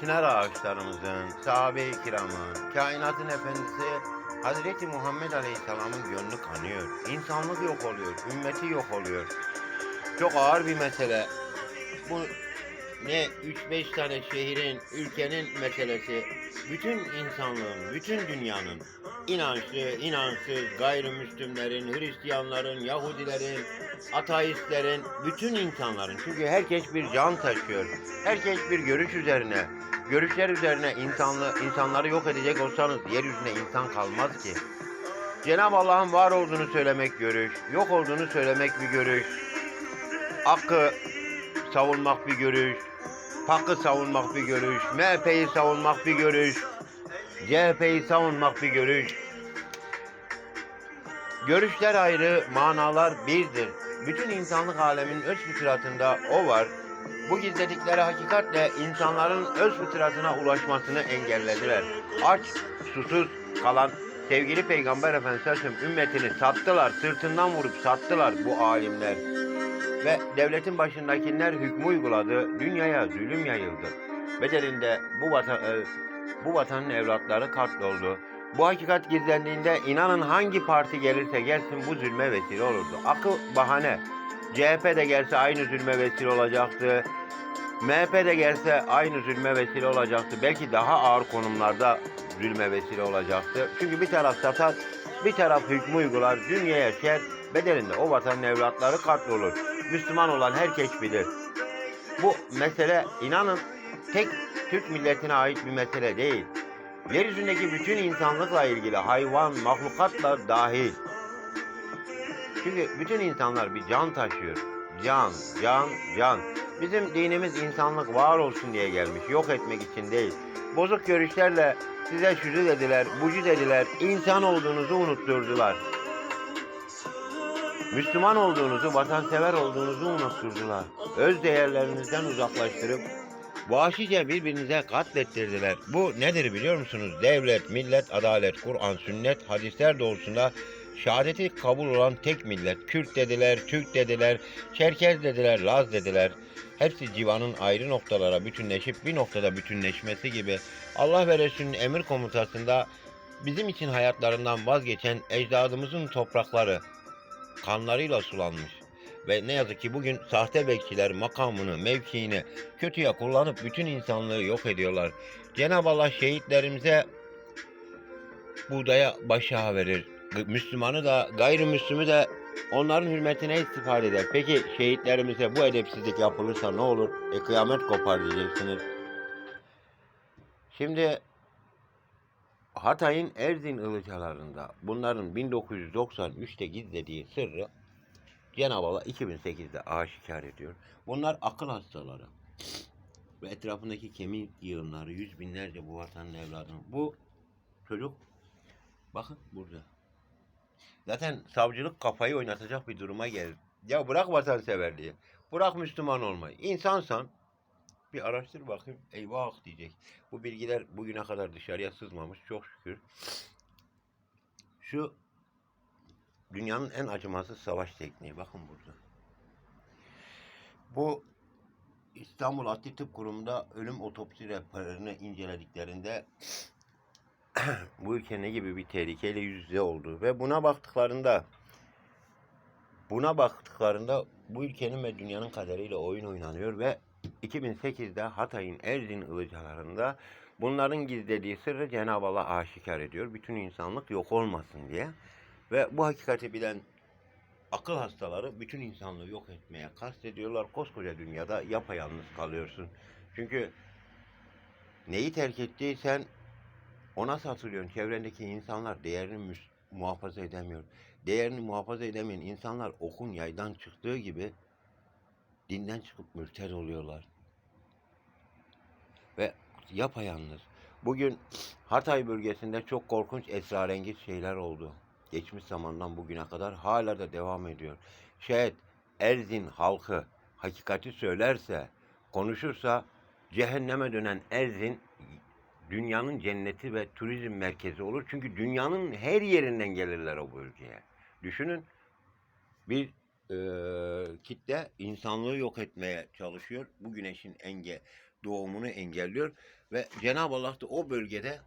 çınar ağaçlarımızın, sahabe-i kiramın, kainatın efendisi Hazreti Muhammed Aleyhisselam'ın gönlü kanıyor. İnsanlık yok oluyor, ümmeti yok oluyor. Çok ağır bir mesele. Bu ne 3-5 tane şehrin, ülkenin meselesi. Bütün insanlığın, bütün dünyanın inançlı, inançsız, gayrimüslimlerin, Hristiyanların, Yahudilerin, ateistlerin, bütün insanların. Çünkü herkes bir can taşıyor. Herkes bir görüş üzerine. Görüşler üzerine insanlı, insanları yok edecek olsanız yeryüzüne insan kalmaz ki. Cenab-ı Allah'ın var olduğunu söylemek görüş, yok olduğunu söylemek bir görüş. Hakkı savunmak bir görüş, hakkı savunmak bir görüş, MHP'yi savunmak bir görüş, CHP'yi savunmak bir görüş. Görüşler ayrı, manalar birdir. Bütün insanlık aleminin öz fıtratında o var. Bu gizledikleri hakikatle insanların öz fıtratına ulaşmasını engellediler. Aç, susuz kalan sevgili Peygamber Efendimiz ümmetini sattılar, sırtından vurup sattılar bu alimler. Ve devletin başındakiler hükmü uyguladı, dünyaya zulüm yayıldı. Bedelinde bu vatan, e, bu vatanın evlatları katloldu. Bu hakikat gizlendiğinde inanın hangi parti gelirse gelsin bu zulme vesile olurdu. Akıl bahane. CHP de gelse aynı zulme vesile olacaktı. MHP de gelse aynı zulme vesile olacaktı. Belki daha ağır konumlarda zulme vesile olacaktı. Çünkü bir taraf satar, bir taraf hükmü uygular, dünyaya şer, bedelinde o vatanın evlatları katlolur. Müslüman olan herkes bilir. Bu mesele inanın tek Türk milletine ait bir mesele değil. Yeryüzündeki bütün insanlıkla ilgili hayvan, mahlukatla dahil. Çünkü bütün insanlar bir can taşıyor. Can, can, can. Bizim dinimiz insanlık var olsun diye gelmiş. Yok etmek için değil. Bozuk görüşlerle size şucu dediler, bucu dediler. insan olduğunuzu unutturdular. Müslüman olduğunuzu, vatansever olduğunuzu unutturdular. Öz değerlerinizden uzaklaştırıp vahşice birbirinize katlettirdiler. Bu nedir biliyor musunuz? Devlet, millet, adalet, Kur'an, sünnet, hadisler doğrultusunda şehadeti kabul olan tek millet. Kürt dediler, Türk dediler, Çerkez dediler, Laz dediler. Hepsi civanın ayrı noktalara bütünleşip bir noktada bütünleşmesi gibi Allah ve Resulünün emir komutasında bizim için hayatlarından vazgeçen ecdadımızın toprakları kanlarıyla sulanmış. Ve ne yazık ki bugün sahte bekçiler makamını, mevkiini kötüye kullanıp bütün insanlığı yok ediyorlar. Cenab-ı Allah şehitlerimize buğdaya başa verir. Müslümanı da gayrimüslimi de onların hürmetine istifade eder. Peki şehitlerimize bu edepsizlik yapılırsa ne olur? E kıyamet kopar diyeceksiniz. Şimdi Hatay'ın Erzin ılıcalarında bunların 1993'te gizlediği sırrı Cenab-ı Allah 2008'de aşikar ediyor. Bunlar akıl hastaları. Ve etrafındaki kemik yığınları, yüz binlerce bu vatanın evladının. Bu çocuk bakın burada. Zaten savcılık kafayı oynatacak bir duruma geldi. Ya bırak vatanseverliği. Bırak Müslüman olmayı. İnsansan bir araştır bakayım. Eyvah diyecek. Bu bilgiler bugüne kadar dışarıya sızmamış. Çok şükür. Şu dünyanın en acımasız savaş tekniği. Bakın burada. Bu İstanbul Adli Tıp Kurumu'nda ölüm otopsi raporlarını incelediklerinde bu ülke ne gibi bir tehlikeyle yüz yüze oldu ve buna baktıklarında buna baktıklarında bu ülkenin ve dünyanın kaderiyle oyun oynanıyor ve 2008'de Hatay'ın Erzin ılıcalarında bunların gizlediği sırrı Cenab-ı Allah aşikar ediyor. Bütün insanlık yok olmasın diye. Ve bu hakikati bilen akıl hastaları bütün insanlığı yok etmeye kastediyorlar. Koskoca dünyada yapayalnız kalıyorsun. Çünkü neyi terk ettiysen ona satılıyorsun. Çevrendeki insanlar değerini muhafaza edemiyor. Değerini muhafaza edemeyen insanlar okun yaydan çıktığı gibi dinden çıkıp mürted oluyorlar. Ve yapayalnız. Bugün Hatay bölgesinde çok korkunç esrarengiz şeyler oldu. Geçmiş zamandan bugüne kadar hala da devam ediyor. Şayet Erzin halkı hakikati söylerse, konuşursa cehenneme dönen Erzin dünyanın cenneti ve turizm merkezi olur. Çünkü dünyanın her yerinden gelirler o bölgeye. Düşünün bir eee, kitle insanlığı yok etmeye çalışıyor. Bu güneşin enge doğumunu engelliyor ve Cenab-ı Allah da o bölgede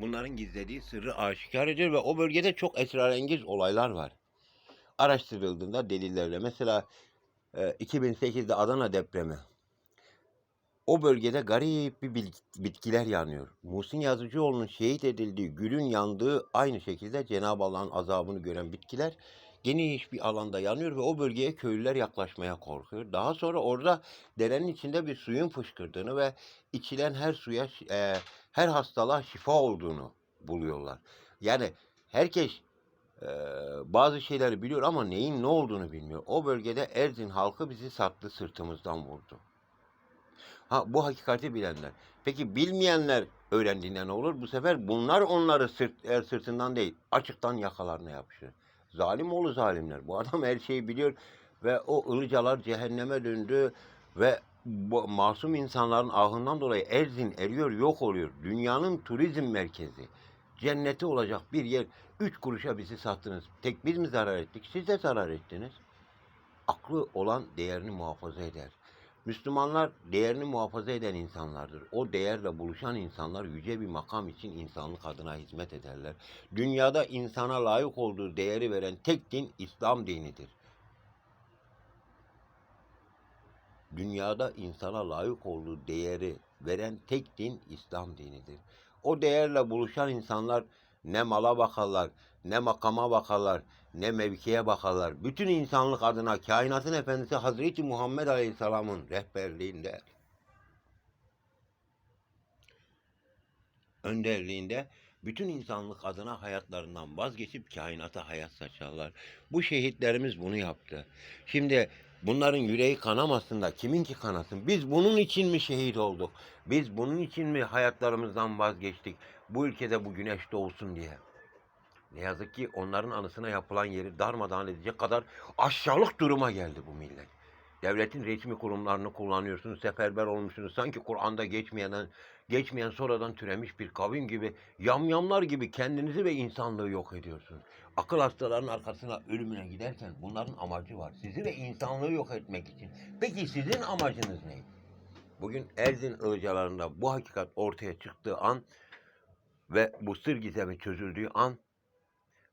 bunların gizlediği sırrı aşikar ediyor ve o bölgede çok esrarengiz olaylar var. Araştırıldığında delillerle mesela e, 2008'de Adana depremi o bölgede garip bir bitkiler yanıyor. Muhsin Yazıcıoğlu'nun şehit edildiği, gülün yandığı aynı şekilde Cenab-ı Allah'ın azabını gören bitkiler geniş bir alanda yanıyor ve o bölgeye köylüler yaklaşmaya korkuyor. Daha sonra orada derenin içinde bir suyun fışkırdığını ve içilen her suya, e, her hastalığa şifa olduğunu buluyorlar. Yani herkes e, bazı şeyleri biliyor ama neyin ne olduğunu bilmiyor. O bölgede Erzin halkı bizi sattı, sırtımızdan vurdu. Ha bu hakikati bilenler. Peki bilmeyenler öğrendiğinde ne olur? Bu sefer bunlar onları sırt, er sırtından değil, açıktan yakalarına yapışır. Zalim oğlu zalimler. Bu adam her şeyi biliyor ve o ılıcalar cehenneme döndü ve bu masum insanların ahından dolayı Erzin eriyor, yok oluyor. Dünyanın turizm merkezi. Cenneti olacak bir yer. Üç kuruşa bizi sattınız. Tek biz mi zarar ettik? Siz de zarar ettiniz. Aklı olan değerini muhafaza eder. Müslümanlar değerini muhafaza eden insanlardır. O değerle buluşan insanlar yüce bir makam için insanlık adına hizmet ederler. Dünyada insana layık olduğu değeri veren tek din İslam dinidir. Dünyada insana layık olduğu değeri veren tek din İslam dinidir. O değerle buluşan insanlar ne mala bakarlar, ne makama bakarlar, ne mevkiye bakarlar. Bütün insanlık adına kainatın efendisi Hazreti Muhammed Aleyhisselam'ın rehberliğinde, önderliğinde bütün insanlık adına hayatlarından vazgeçip kainata hayat saçarlar. Bu şehitlerimiz bunu yaptı. Şimdi bunların yüreği kanamasın da kimin ki kanasın? Biz bunun için mi şehit olduk? Biz bunun için mi hayatlarımızdan vazgeçtik? Bu ülkede bu güneş doğsun diye. Ne yazık ki onların anısına yapılan yeri darmadağın edecek kadar aşağılık duruma geldi bu millet. Devletin resmi kurumlarını kullanıyorsunuz, seferber olmuşsunuz. Sanki Kur'an'da geçmeyenden, geçmeyen sonradan türemiş bir kavim gibi, yamyamlar gibi kendinizi ve insanlığı yok ediyorsunuz. Akıl hastalarının arkasına ölümüne giderken bunların amacı var. Sizi ve insanlığı yok etmek için. Peki sizin amacınız ne? Bugün Erzin ılıcalarında bu hakikat ortaya çıktığı an ve bu sır gizemi çözüldüğü an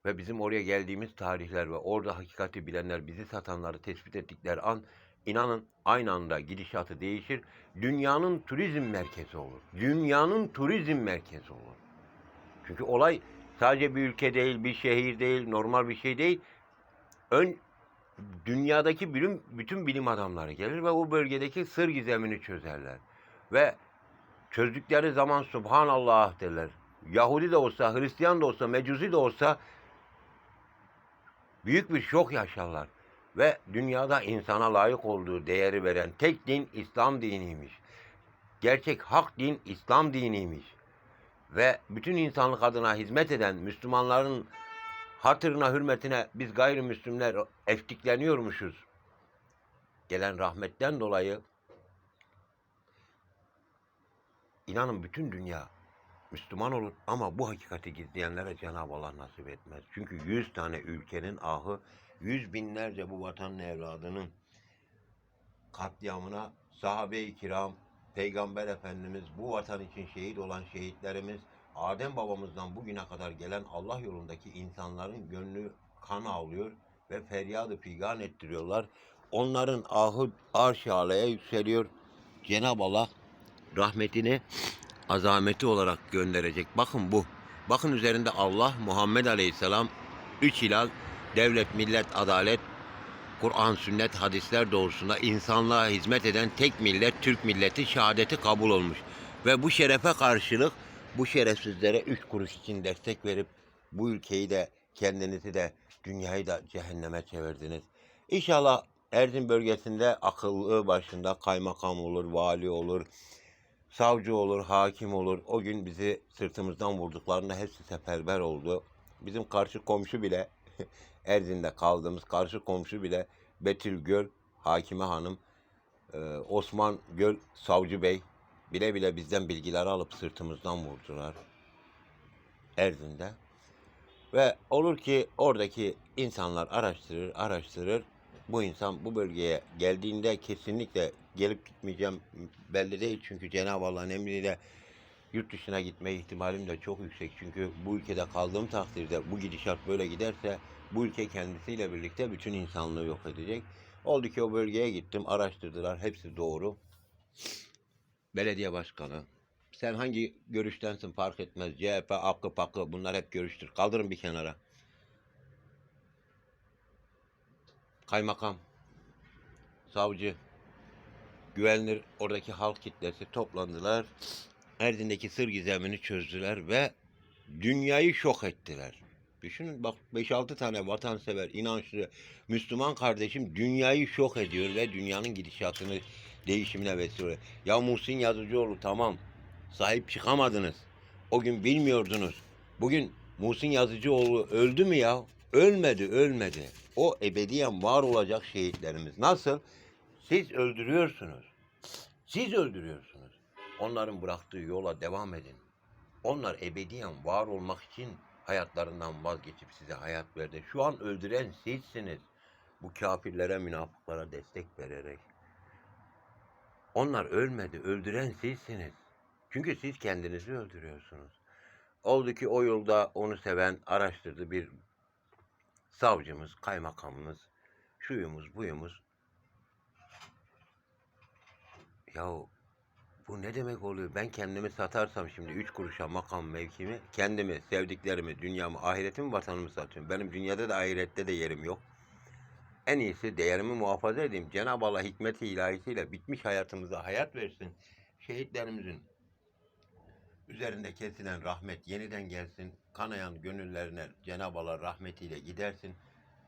ve bizim oraya geldiğimiz tarihler ve orada hakikati bilenler bizi satanları tespit ettikleri an inanın aynı anda gidişatı değişir. Dünyanın turizm merkezi olur. Dünyanın turizm merkezi olur. Çünkü olay sadece bir ülke değil, bir şehir değil, normal bir şey değil. Ön dünyadaki bilim, bütün bilim adamları gelir ve o bölgedeki sır gizemini çözerler. Ve çözdükleri zaman Subhanallah derler. Yahudi de olsa, Hristiyan da olsa, Mecusi de olsa büyük bir şok yaşarlar. Ve dünyada insana layık olduğu değeri veren tek din İslam diniymiş. Gerçek hak din İslam diniymiş. Ve bütün insanlık adına hizmet eden Müslümanların hatırına, hürmetine biz gayrimüslimler eftikleniyormuşuz. Gelen rahmetten dolayı inanın bütün dünya Müslüman olur ama bu hakikati gizleyenlere Cenab-ı Allah nasip etmez. Çünkü yüz tane ülkenin ahı, yüz binlerce bu vatanın evladının katliamına sahabe-i kiram, Peygamber Efendimiz, bu vatan için şehit olan şehitlerimiz, Adem babamızdan bugüne kadar gelen Allah yolundaki insanların gönlü kan ağlıyor ve feryadı figan ettiriyorlar. Onların ahı alaya yükseliyor. Cenab-ı Allah rahmetini azameti olarak gönderecek. Bakın bu. Bakın üzerinde Allah, Muhammed Aleyhisselam, üç hilal, devlet, millet, adalet, Kur'an, sünnet, hadisler doğrusunda insanlığa hizmet eden tek millet, Türk milleti şehadeti kabul olmuş. Ve bu şerefe karşılık bu şerefsizlere üç kuruş için destek verip bu ülkeyi de kendinizi de dünyayı da cehenneme çevirdiniz. İnşallah Erzin bölgesinde akıllı başında kaymakam olur, vali olur, savcı olur, hakim olur. O gün bizi sırtımızdan vurduklarında hepsi seferber oldu. Bizim karşı komşu bile Erzin'de kaldığımız karşı komşu bile Betül Göl Hakime Hanım, e, Osman Göl Savcı Bey bile bile bizden bilgileri alıp sırtımızdan vurdular. Erzin'de. Ve olur ki oradaki insanlar araştırır, araştırır. bu insan bu bölgeye geldiğinde kesinlikle gelip gitmeyeceğim belli değil. Çünkü Cenab-ı Allah'ın emriyle yurt dışına gitme ihtimalim de çok yüksek. Çünkü bu ülkede kaldığım takdirde bu gidişat böyle giderse bu ülke kendisiyle birlikte bütün insanlığı yok edecek. Oldu ki o bölgeye gittim, araştırdılar. Hepsi doğru. Belediye başkanı. Sen hangi görüştensin fark etmez. CHP, AKP, PAKı bunlar hep görüştür. Kaldırın bir kenara. Kaymakam, savcı, güvenilir oradaki halk kitlesi toplandılar. Erdin'deki sır gizemini çözdüler ve dünyayı şok ettiler. Düşünün bak 5-6 tane vatansever, inançlı, Müslüman kardeşim dünyayı şok ediyor ve dünyanın gidişatını değişimine vesile. Ya Muhsin Yazıcıoğlu tamam sahip çıkamadınız. O gün bilmiyordunuz. Bugün Muhsin Yazıcıoğlu öldü mü ya? Ölmedi, ölmedi. O ebediyen var olacak şehitlerimiz. Nasıl? Siz öldürüyorsunuz. Siz öldürüyorsunuz. Onların bıraktığı yola devam edin. Onlar ebediyen var olmak için hayatlarından vazgeçip size hayat verdi. Şu an öldüren sizsiniz. Bu kafirlere, münafıklara destek vererek. Onlar ölmedi, öldüren sizsiniz. Çünkü siz kendinizi öldürüyorsunuz. Oldu ki o yolda onu seven araştırdı bir savcımız, kaymakamımız, şuyumuz, buyumuz. Yahu bu ne demek oluyor? Ben kendimi satarsam şimdi üç kuruşa makam mevkimi, kendimi, sevdiklerimi, dünyamı, ahiretimi, vatanımı satıyorum. Benim dünyada da ahirette de yerim yok. En iyisi değerimi muhafaza edeyim. Cenab-ı Allah hikmeti ilahisiyle bitmiş hayatımıza hayat versin. Şehitlerimizin üzerinde kesilen rahmet yeniden gelsin. Kanayan gönüllerine Cenab-ı Allah rahmetiyle gidersin.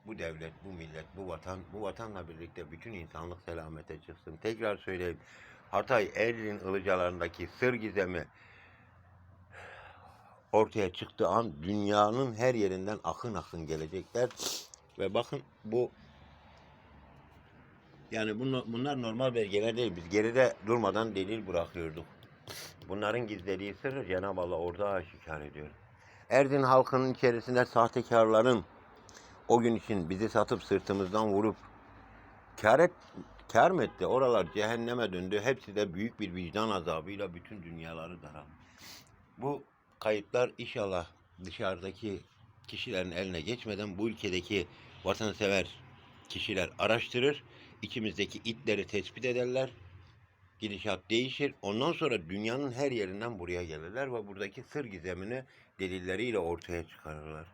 Bu devlet, bu millet, bu vatan, bu vatanla birlikte bütün insanlık selamete çıksın. Tekrar söyleyeyim. Hatay Erzin'in ılıcalarındaki sır gizemi ortaya çıktığı an dünyanın her yerinden akın akın gelecekler. Ve bakın bu yani bunlar normal belgeler değil. Biz geride durmadan delil bırakıyorduk. Bunların gizlediği sırrı Cenab-ı Allah orada aşikar ediyor. Erzin halkının içerisinde sahtekarların o gün için bizi satıp sırtımızdan vurup kar, et, etti? Oralar cehenneme döndü. Hepsi de büyük bir vicdan azabıyla bütün dünyaları daraldı. Bu kayıtlar inşallah dışarıdaki kişilerin eline geçmeden bu ülkedeki vatansever kişiler araştırır. içimizdeki itleri tespit ederler. Gidişat değişir. Ondan sonra dünyanın her yerinden buraya gelirler ve buradaki sır gizemini delilleriyle ortaya çıkarırlar.